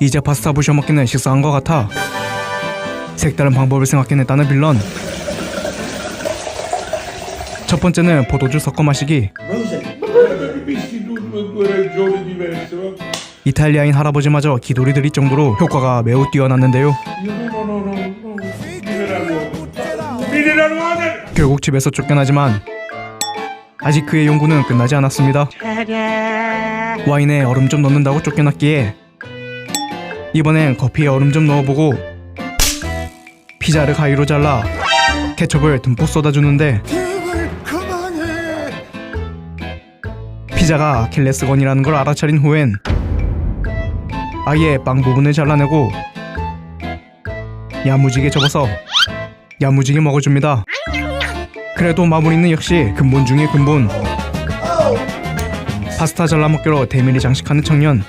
이제 파스타 부셔 먹기는 식상한 것 같아. 색다른 방법을 생각해냈다는 빌런. 첫 번째는 포도주 섞어 마시기. 이탈리아인 할아버지마저 기도리 드릴 정도로 효과가 매우 뛰어났는데요. 결국 집에서 쫓겨나지만 아직 그의 연구는 끝나지 않았습니다. 와인에 얼음 좀 넣는다고 쫓겨났기에 이번엔 커피에 얼음 좀 넣어보고 피자를 가위로 잘라 케첩을 듬뿍 쏟아주는데 피자가 아킬레스건이라는 걸 알아차린 후엔 아예 빵 부분을 잘라내고 야무지게 접어서 야무지게 먹어줍니다. 그래도 마무리는 역시 근본 중의 근본. 파스타 잘라 먹기로 대미를 장식하는 청년.